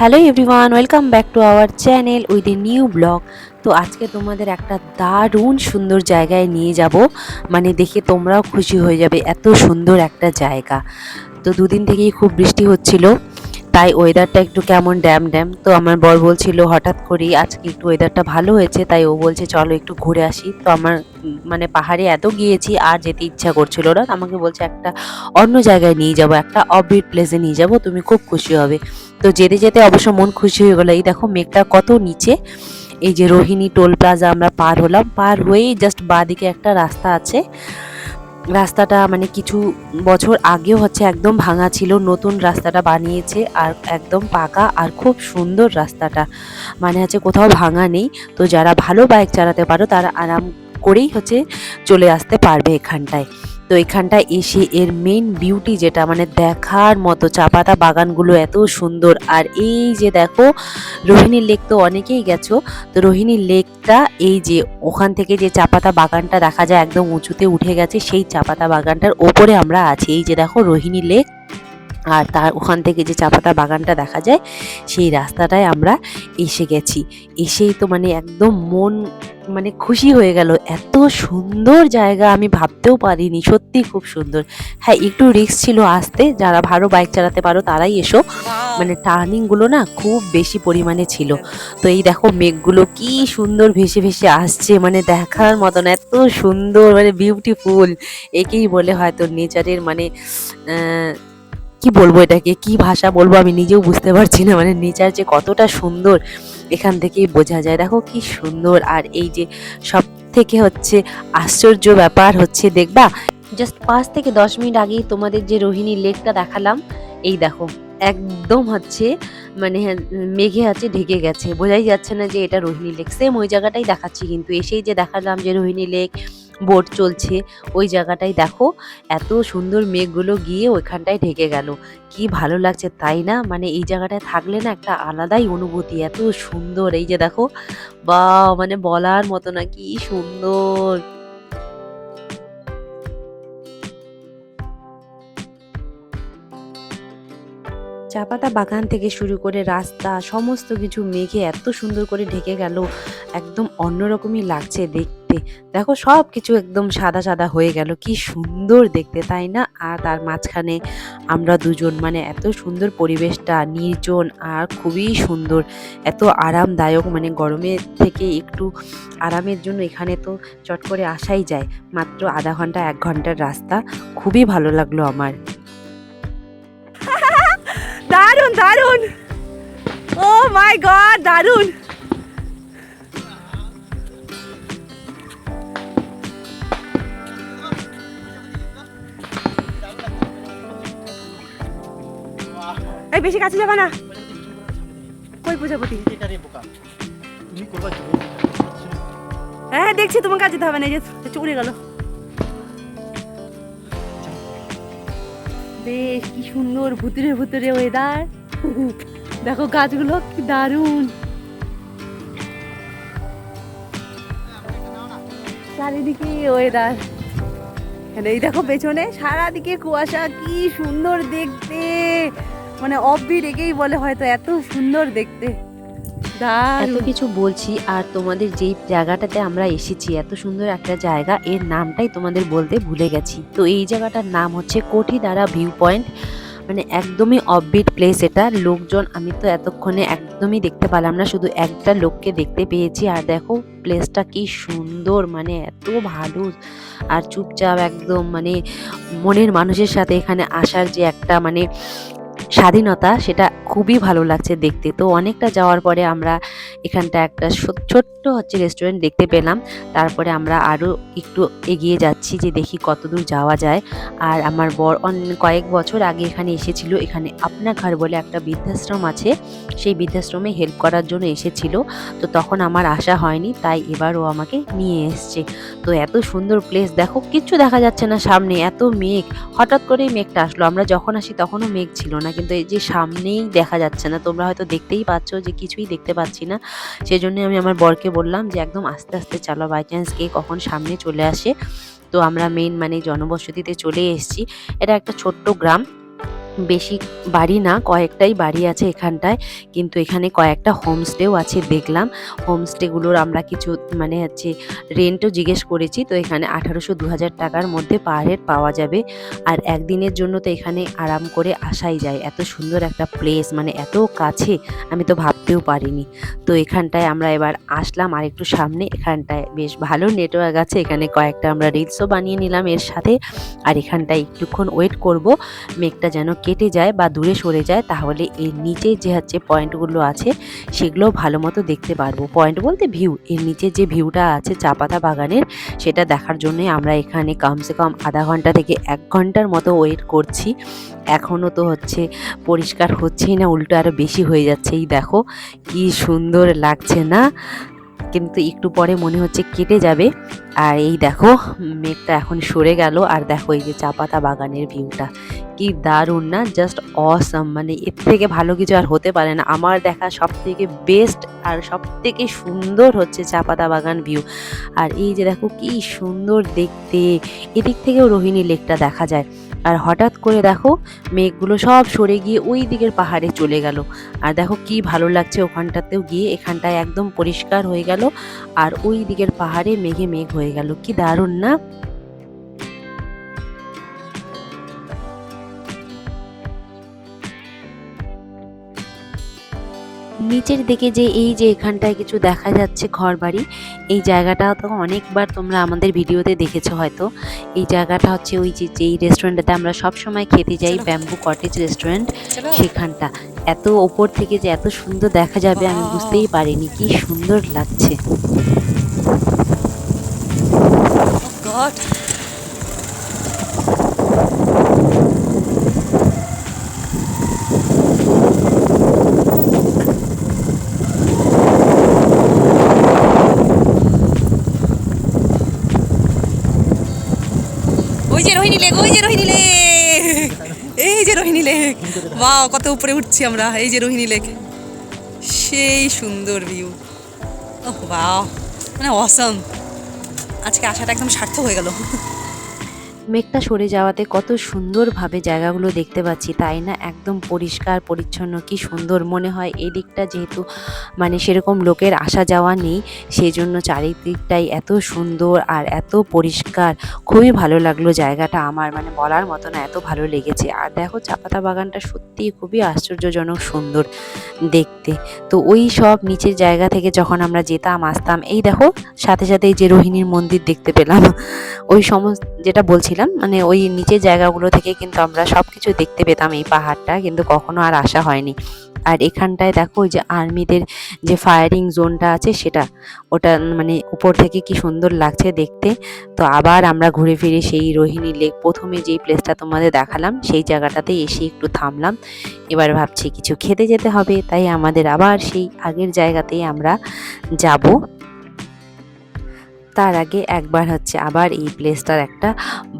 Hello everyone welcome back to our channel with a new blog তো আজকে তোমাদের একটা দারুণ সুন্দর জায়গায় নিয়ে যাব। মানে দেখে তোমরাও খুশি হয়ে যাবে, এত সুন্দর একটা জায়গা। তো দুদিন থেকেই খুব বৃষ্টি হচ্ছিল। তাই ওয়েদারটা একটু কেমন ড্যাম ড্যাম? তো আমার বর বলছিল হঠাৎ করেই আজকে একটু ওয়েদারটা ভালো হয়েছে, তাই ও বলছে চলো একটু ঘুরে আসি। তো আমার মানে পাহাড়ে এত গিয়েছি, আর যেতে ইচ্ছা করছিল না। আমাকে বলছে একটা অন্য জায়গায় নিয়ে যাব, একটা অবিট প্লেসে নিয়ে যাব, তুমি খুব খুশি হবে। তো যেতে যেতে অবশ্য মন খুশি হয়ে গেলো। এই দেখো মেঘটা কত নিচে। এই যে রোহিণী টোল প্লাজা আমরা পার হলাম। পার হয়েই জাস্ট বাঁদিকে একটা রাস্তা আছে। রাস্তাটা মানে কিছু বছর আগেও হচ্ছে একদম ভাঙা ছিল, নতুন রাস্তাটা বানিয়েছে আর একদম পাকা আর খুব সুন্দর রাস্তাটা। মানে হচ্ছে কোথাও ভাঙা নেই, তো যারা ভালো বাইক চালাতে পারো তারা আরাম করেই হচ্ছে চলে আসতে পারবে এখানটায়। তো এখানটা এসে এর মেন বিউটি যেটা মানে দেখার মতো চাপাতা বাগানগুলো এত সুন্দর। আর এই যে দেখো রোহিণী লেক তো অনেকেই গেছো, তো রোহিণী লেকটা এই যে ওখান থেকে যে চাপাতা বাগানটা দেখা যায় একদম উঁচুতে উঠে গেছে, সেই চাপাতা বাগানটার ওপরে আমরা আছি। এই যে দেখো রোহিণী লেক আর তার ওখান থেকে যে চাপাতা বাগানটা দেখা যায়, সেই রাস্তাটায় আমরা এসে গেছি। এসেই তো মানে একদম মন মানে খুশি হয়ে গেল। এত সুন্দর জায়গা আমি ভাবতেও পারিনি সত্যি খুব সুন্দর। হ্যাঁ একটু রিস্ক ছিল আসতে। যারা ভালো বাইক চালাতে পারো তারাই এসো। মানে টার্নিংগুলো না খুব বেশি পরিমাণে ছিল। তো এই দেখো মেঘগুলো কি সুন্দর ভেসে ভেসে আসছে। মানে দেখার মতন এত সুন্দর মানে বিউটিফুল একেই বলে হয়তো নেচারের মানে কি বলব এটাকে? কি ভাষা বলব আমি নিজেও বুঝতে পারছি না। মানে নেচার যে কতটা সুন্দর এখান থেকেই বোঝা যায়। দেখো কি সুন্দর। আর এই যে সব থেকে হচ্ছে আশ্চর্য ব্যাপার হচ্ছে দেখবা জাস্ট পাঁচ থেকে দশ মিনিট আগেই তোমাদের যে রোহিণী লেকটা দেখালাম এই দেখো একদম হচ্ছে মানে হ্যাঁ, মেঘে আছে ঢেকে গেছে। বোঝাই যাচ্ছে না যে এটা রোহিণী লেক। সেম ওই জায়গাটাই দেখাচ্ছি কিন্তু এসেই যে দেখালাম যে রোহিণী লেক বোট চলছে। ওই জায়গাটাই দেখো, এত সুন্দর মেঘগুলো গিয়ে ওইখানটায় ঢেকে গেল। কি ভালো লাগছে তাই না? মানে এই জায়গাটায় থাকলে না একটা আলাদাই অনুভূতি, এত সুন্দর। এই যে দেখো বা মানে বলার মতো না, কি সুন্দর। চাপাতা বাগান থেকে শুরু করে রাস্তা, সমস্ত কিছু মেঘে এত সুন্দর করে ঢেকে গেল। একদম অন্যরকমই লাগছে দেখতে দেখো সব কিছু একদম সাদা সাদা হয়ে গেল। কি সুন্দর দেখতে, তাই না? আর তার মাঝখানে আমরা দুজন মানে এত সুন্দর পরিবেশটা, নির্জন আর খুবই সুন্দর। এত আরামদায়ক মানে গরমের থেকে একটু আরামের জন্য এখানে তো চট করে আসাই যায়। মাত্র আধা ঘণ্টা, এক ঘণ্টার রাস্তা। খুবই ভালো লাগল আমার। দারুণ দারুণ ও মাই গড দারুণ এই, বেশি কাছে যাবে না। কই প্রজাপতি? হ্যাঁ দেখছি তোমার কাছে হবে না যে উড়ে গেল। বেশ, কি সুন্দর ভুতুরে ভুতুরে ওয়েদার দেখো গাছগুলো, কি দারুণ। চারিদিকে ওয়েদার এই দেখো পেছনে, সারাদিকে কুয়াশা, কি সুন্দর দেখতে। মানে অব্বি রেখেই বলে হয়তো এত সুন্দর দেখতে। এত কিছু বলছি আর তোমাদের যেই জায়গাটাতে আমরা এসেছি, এত সুন্দর একটা জায়গা, এর নামটাই তোমাদের বলতে ভুলে গেছি। তো এই জায়গাটার নাম হচ্ছে কোঠিদারা ভিউ পয়েন্ট মানে একদমই অফবিট প্লেস এটা। লোকজন, আমি তো এতক্ষণে একদমই দেখতে পেলাম না, শুধু একটা লোককে দেখতে পেয়েছি। আর দেখো প্লেসটা কি সুন্দর মানে এত ভালো আর চুপচাপ একদম মানে মনের মানুষের সাথে এখানে আসার যে একটা মানে স্বাধীনতা সেটা খুবই ভালো লাগছে দেখতে। তো অনেকটা যাওয়ার পরে আমরা এখানটা একটা ছোট্ট হচ্ছে রেস্টুরেন্ট দেখতে পেলাম। তারপরে আমরা আরও একটু এগিয়ে যাচ্ছি যে দেখি কতদূর যাওয়া যায়। আর আমার বর কয়েক বছর আগে এখানে এসেছিল। এখানে আপনা ঘর বলে একটা বৃদ্ধাশ্রম আছে। সেই বৃদ্ধাশ্রমে হেল্প করার জন্য এসেছিল। তো তখন আমার আশা হয়নি, তাই এবার ও আমাকে নিয়ে এসছে। তো এত সুন্দর প্লেস দেখো, কিচ্ছু দেখা যাচ্ছে না সামনে, এত মেঘ। হঠাৎ করেই মেঘটা আসলো। আমরা যখন আসি তখনও মেঘ ছিল না। কিন্তু এই যে সামনেই দেখা যাচ্ছে না। তোমরা হয়তো দেখতেই পাচ্ছ যে কিছুই দেখতে পাচ্ছি না। সেই জন্য আমি আমার বরকে বললাম যে একদম আস্তে আস্তে চালো বাই চান্স কে কখন সামনে চলে আসে। তো আমরা মেন মানে জনবসতিতে চলে এসেছি। এটা একটা ছোট্ট গ্রাম। বেশি বাড়ি না, কয়েকটাই বাড়ি আছে এখানটায়, কিন্তু এখানে কয়েকটা হোমস্টেও আছে দেখলাম। হোমস্টেগুলোর আমরা কিছু মানে হচ্ছে রেন্টও জিজ্ঞেস করেছি, তো এখানে আঠারোশো দু হাজার টাকার মধ্যে পার হেড পাওয়া যাবে। আর একদিনের জন্য তো এখানে আরাম করে আসাই যায়। এত সুন্দর একটা প্লেস মানে এত কাছে, আমি তো ভাবতেও পারিনি। তো এখানটায় আমরা এবার আসলাম আর একটু সামনে এখানটায়। বেশ ভালো নেটওয়ার্ক আছে, এখানে কয়েকটা আমরা রিলসও বানিয়ে নিলাম এর সাথে। আর এখানটায় একটুক্ষণ ওয়েট করব, মেঘটা যেন কেটে যায় বা দূরে সরে যায়, তাহলে এর নিচে যে হচ্ছে পয়েন্টগুলো আছে, সেগুলো ভালো মতো দেখতে পারব। পয়েন্ট বলতে ভিউ এর নিচে যে ভিউটা আছে চা পাতা বাগানের, সেটা দেখার জন্যই আমরা এখানে কমসে কম আধা ঘণ্টা থেকে এক ঘণ্টার মতো ওয়েট করছি। এখনও তো হচ্ছে পরিষ্কার হচ্ছেই না, উল্টো আরও বেশি হয়ে যাচ্ছে এই দেখো কি সুন্দর লাগছে না? কিন্তু একটু পরে মনে হচ্ছে কেটে যাবে। আর এই দেখো, মেঘটা এখন সরে গেল। আর দেখো এই যে চা পাতা বাগানের ভিউটা কি দারুণ না? জাস্ট অসাম মানে এর থেকে ভালো কিছু আর হতে পারে না। আমার দেখা সব থেকে বেস্ট আর সব থেকে সুন্দর হচ্ছে চা পাতা বাগান ভিউ আর এই যে দেখো, কি সুন্দর দেখতে। এদিক থেকেও রোহিণী লেকটা দেখা যায়। আর হঠাৎ করে দেখো, মেঘগুলো সব সরে গিয়ে ওই দিকের পাহাড়ে চলে গেল। আর দেখো, কি ভালো লাগছে ওখানটাতেও গিয়ে। এখানটায় একদম পরিষ্কার হয়ে গেল। আর ওই দিকের পাহাড়ে মেঘে মেঘ হয়ে গেল কি দারুণ না? নিচের দিকে যে এই যে এখানটায় কিছু দেখা যাচ্ছে ঘর বাড়ি এই জায়গাটা তো অনেকবার তোমরা আমাদের ভিডিওতে দেখেছ হয়তো। এই জায়গাটা হচ্ছে ওই যে যেই রেস্টুরেন্টটাতে আমরা সব সময় খেতে যাই ব্যাম্বু কটেজ রেস্টুরেন্ট সেখানটা। এত ওপর থেকে যে এত সুন্দর দেখা যাবে আমি বুঝতেই পারিনি কি সুন্দর লাগছে। গড ওই যে রোহিণী লেক, ওই যে রোহিণী লেক। এই যে রোহিণী লেক। বাহ কত উপরে উঠছি আমরা। এই যে রোহিণী লেক। সেই সুন্দর ভিউ ওহ বাহ মানে অসম আজকে আসাটা একদম সার্থক হয়ে গেল। মেঘটা সরে যাওয়াতে কত সুন্দরভাবে জায়গাগুলো দেখতে পাচ্ছি, তাই না? একদম পরিষ্কার, পরিচ্ছন্ন, কি সুন্দর মনে হয়। এই দিকটা যেহেতু মানে সেরকম লোকের আসা যাওয়া নেই সেই জন্য চারিদিকটাই এত সুন্দর আর এত পরিষ্কার। খুবই ভালো লাগল জায়গাটা আমার মানে বলার মতো না, এত ভালো লেগেছে। আর দেখো চাপাতা বাগানটা সত্যিই খুবই আশ্চর্যজনক সুন্দর দেখতে। তো ওই সব নিচের জায়গা থেকে যখন আমরা যেতাম, আসতাম, এই দেখো সাথে সাথে এই যে রোহিণীর মন্দির দেখতে পেলাম। ওই সমস্ত, যেটা বলছিলাম মানে ওই নিচের জায়গাগুলো থেকে কিন্তু আমরা সব কিছু দেখতে পেতাম এই পাহাড়টা, কিন্তু কখনো আর আসা হয়নি। আর এখানটায় দেখো যে আর্মিদের যে ফায়ারিং জোনটা আছে সেটা, ওটা মানে উপর থেকে কি সুন্দর লাগছে দেখতে। তো আবার আমরা ঘুরে ফিরে সেই রোহিণী লেক, প্রথমে যেই প্লেসটা তোমাদের দেখালাম, সেই জায়গাটাতে এসে একটু থামলাম। এবার ভাবছি কিছু খেতে যেতে হবে, তাই আমাদের আবার সেই আগের জায়গাতেই আমরা যাব। তার আগে একবার হচ্ছে আবার এই প্লেসটার একটা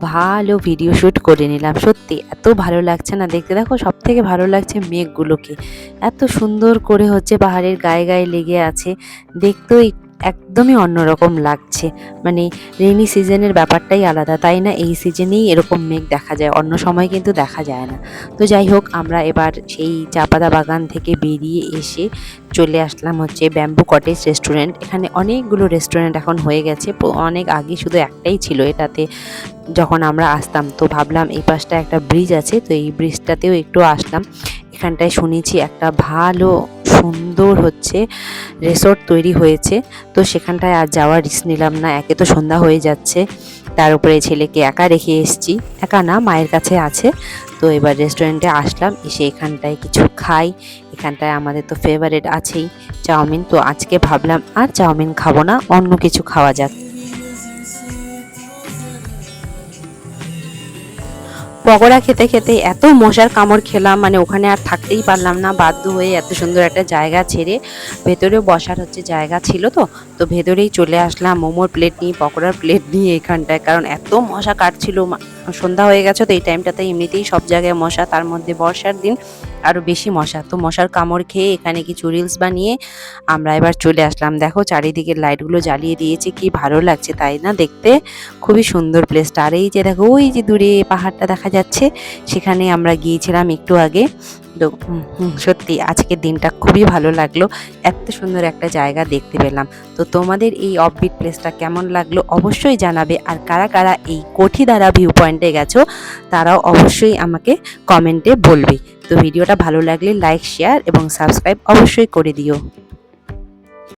ভালো ভিডিও শ্যুট করে নিলাম। সত্যি এত ভালো লাগছে না দেখতে। দেখো সব থেকে ভালো লাগছে মেঘগুলোকে। এত সুন্দর করে হচ্ছে পাহাড়ের গায়ে গায়ে লেগে আছে। দেখতেও একদমই অন্যরকম লাগছে। মানে রেনি সিজনের ব্যাপারটাই আলাদা, তাই না? এই সিজনেই এরকম মেঘ দেখা যায়, অন্য সময় কিন্তু দেখা যায় না। তো যাই হোক, আমরা এবার সেই চাপাতা বাগান থেকে বেরিয়ে এসে চলে আসলাম হচ্ছে ব্যাম্বু কটেজ রেস্টুরেন্ট। এখানে অনেকগুলো রেস্টুরেন্ট এখন হয়ে গেছে অনেক আগে শুধু একটাই ছিল এটাতে। যখন আমরা আসতাম, তো ভাবলাম এই পাশটা একটা ব্রিজ আছে, তো এই ব্রিজটাতেও একটু আসলাম। এখানটায় শুনেছি একটা ভালো, সুন্দর হচ্ছে রিসোর্ট তৈরি হয়েছে। তো সেখানটায় আর যাওয়ার রিস্ক নিলাম না, একে তো সন্ধ্যা হয়ে যাচ্ছে। তার উপরে ছেলেকে একা রেখে এসেছি। একা না, মায়ের কাছে আছে। তো এবার রেস্টুরেন্টে আসলাম, এসে এখানটায় কিছু খাই। এখানটায় আমাদের তো ফেভারিট আছেই, চাউমিন। তো আজকে ভাবলাম, আর চাউমিন খাব না, অন্য কিছু খাওয়া যাক। পকোড়া খেতে খেতে এত মশার কামড় খেলাম মানে ওখানে আর থাকতেই পারলাম না, বাধ্য হয়ে এত সুন্দর একটা জায়গা ছেড়ে ভেতরে বসার হচ্ছে জায়গা ছিল তো তো ভেতরেই চলে আসলাম, মোমোর প্লেট নিয়ে, পকোড়ার প্লেট নিয়ে এখানটায়, কারণ এত মশা কাটছিল সন্ধ্যা হয়ে গেছে, তো এই টাইমটাতে এমনিতেই সব জায়গায় মশা, তার মধ্যে বর্ষার দিন আরও বেশি মশা। তো মশার কামড় খেয়ে এখানে কিছু রিলস বানিয়ে আমরা এবার চলে আসলাম। দেখো চারিদিকে লাইটগুলো জ্বালিয়ে দিয়েছে, কি ভালো লাগছে, তাই না? দেখতে খুবই সুন্দর প্লেসটা আর এই যে দেখো, ওই যে দূরে পাহাড়টা দেখা যাচ্ছে, সেখানে আমরা গিয়েছিলাম একটু আগে। সত্যি আজকের দিনটা খুবই ভালো লাগল। এত সুন্দর একটা জায়গা দেখতে পেলাম। তো তোমাদের এই অফবিট প্লেসটা কেমন লাগল অবশ্যই জানাবে। আর কারা কারা এই কঠিদারা ভিউ পয়েন্টে গেছো, তারাও অবশ্যই আমাকে কমেন্টে বলবে। তো ভিডিওটা ভালো লাগলে লাইক শেয়ার এবং সাবস্ক্রাইব অবশ্যই করে দিও।